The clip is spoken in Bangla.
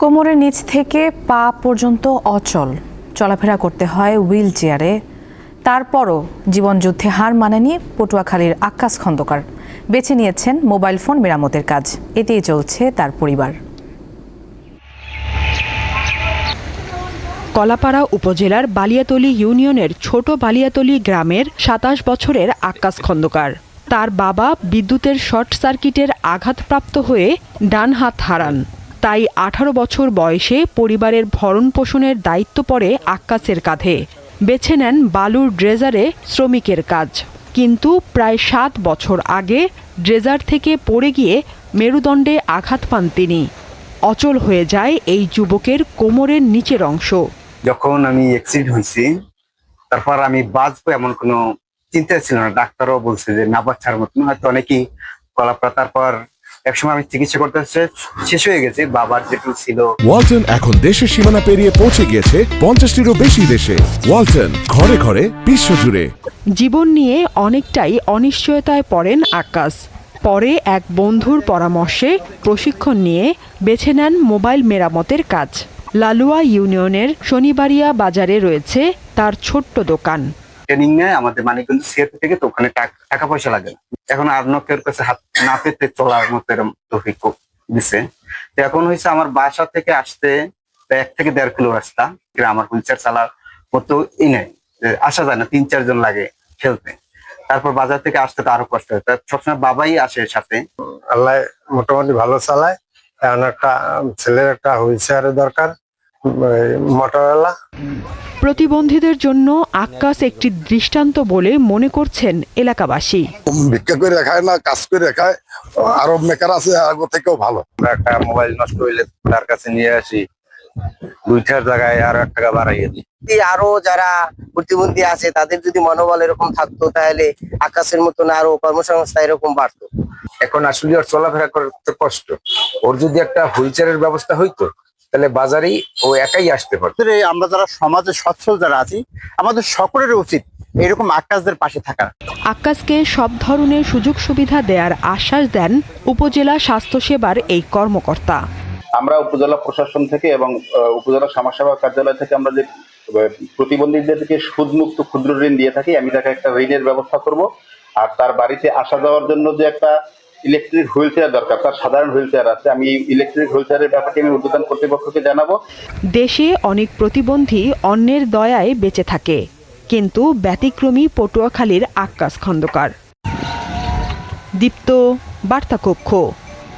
কোমরের নিচ থেকে পা পর্যন্ত অচল। চলাফেরা করতে হয় হুইল চেয়ারে। তারপরও জীবনযুদ্ধে হার মানেনি পটুয়াখালীর আক্কাস খন্দকার। বেছে নিয়েছেন মোবাইল ফোন মেরামতের কাজ। এতেই চলছে তার পরিবার। কলাপাড়া উপজেলার বালিয়াতলি ইউনিয়নের ছোট বালিয়াতলি গ্রামের সাতাশ বছরের আক্কাস খন্দকার। তার বাবা বিদ্যুতের শর্ট সার্কিটের আঘাতপ্রাপ্ত হয়ে ডান হাত হারান। তাই আঠারো বছর বয়সে পরিবারের ভরণ পোষণের দায়িত্ব পড়ে আক্কাসের কাঁধে। বেছে নেন বালুর ড্রেজারে শ্রমিকের কাজ। কিন্তু প্রায় সাত বছর আগে ড্রেজার থেকে পড়ে গিয়ে মেরুদণ্ডে আঘাত পান তিনি। অচল হয়ে যায় এই যুবকের কোমরের নিচের অংশ। যখন আমি অ্যাক্সিডেন্ট হয়েছি, তারপর আমি বাঁচবো এমন কোনো চিন্তা ছিল না। ডাক্তারও বলছে যে না বাচ্চার মতন। হয়তো অনেকেই কলাপড়া তারপর একসময় আমি চিকিৎসা করতে শেষ হয়ে গেছে বাবার যেটু ছিল। ওয়ালটন এখন দেশের সীমানা পেরিয়ে পৌঁছে গিয়েছে পঞ্চাশটিরও বেশি দেশে। ওয়ালটন ঘরে ঘরে বিশ্বজুড়ে। জীবন নিয়ে অনেকটাই অনিশ্চয়তায় পড়েন আকাশ। পরে এক বন্ধুর পরামর্শে প্রশিক্ষণ নিয়ে বেছে নেন মোবাইল মেরামতের কাজ। লালুয়া ইউনিয়নের শনিবারিয়া বাজারে রয়েছে তার ছোট্ট দোকান। ট্রেনিং নেয় আমাদের মানিকগঞ্জ সিএফ থেকে তো ওখানে টাক- পয়সা লাগে না। এখন আর নকের কাছে হাত না পেতে চলার মতো এরকম তৌফিক দিছে। তো এখন হয়েছে আমার বাসা থেকে আসতে এক থেকে দেড় কিলো রাস্তা, কিন্তু আমার হুইল চেয়ার চালার মতো ই নেই। আসা যায় না, তিন চারজন লাগে খেলতে। তারপর বাজার থেকে আসতে তো আরও কষ্ট হয়। সবসময় বাবাই আসে সাথে। আল্লাহ মোটামুটি ভালো চালায়। এখন একটা ছেলের একটা হুইল চেয়ারের দরকার। মোটরওয়ালা। প্রতিবন্ধীদের জন্য আক্কাস একটি দৃষ্টান্ত বলে মনে করছেন এলাকাবাসী। ভিক্ষা করে খায় না কাজ করে খায়। আরব মেকার আছে আগে থেকেও ভালো। আমরা একটা মোবাইল নষ্ট হইলে তার কাছে নিয়ে আসি। দুইটার জায়গায় আরও এক টাকা বাড়াইয়ে দিই। আরও যারা প্রতিবন্ধী আছে তাদের যদি মনোবল এরকম থাকতো তাহলে আকাশের মতন আরও কর্মসংস্থা এরকম বাড়তো। এখন আসলে ওর চলাফেরা করতে কষ্ট। ওর যদি একটা হুইল চেয়ারের ব্যবস্থা হইতো তাহলে বাজারেই ও একাই আসতে ক্ষেত্রে আমরা যারা সমাজে সচ্ছল যারা আছি আমাদের সকলের উচিত এরকম আকাশদের পাশে থাকা। আক্কাসকে সব ধরনের সুযোগ সুবিধা দেওয়ার আশ্বাস দেন উপজেলা স্বাস্থ্যসেবার এই কর্মকর্তা। আমরা উপজেলা প্রশাসন থেকে এবং আহ, উপজেলা সমাজসেবা কার্যালয় থেকে আমরা যে প্রতিবন্ধীদেরকে সুদমুক্ত ক্ষুদ্র ঋণ দিয়ে থাকি আমি তাকে একটা ঋণের ব্যবস্থা করব। আর তার বাড়িতে আসা যাওয়ার জন্য যে একটা ইলেকট্রিক হুইল চেয়ার দরকার, তার সাধারণ হুইল চেয়ার আছে। আমি ইলেকট্রিক হুইল চেয়ারের ব্যাপারটি আমি উদ্বোধন কর্তৃপক্ষকে জানাব। দেশে অনেক প্রতিবন্ধী অন্যের দয়ায় বেঁচে থাকে, কিন্তু ব্যতিক্রমী পটুয়াখালীর আক্কাস খন্দকার। দীপ্ত, বার্তাকক্ষ।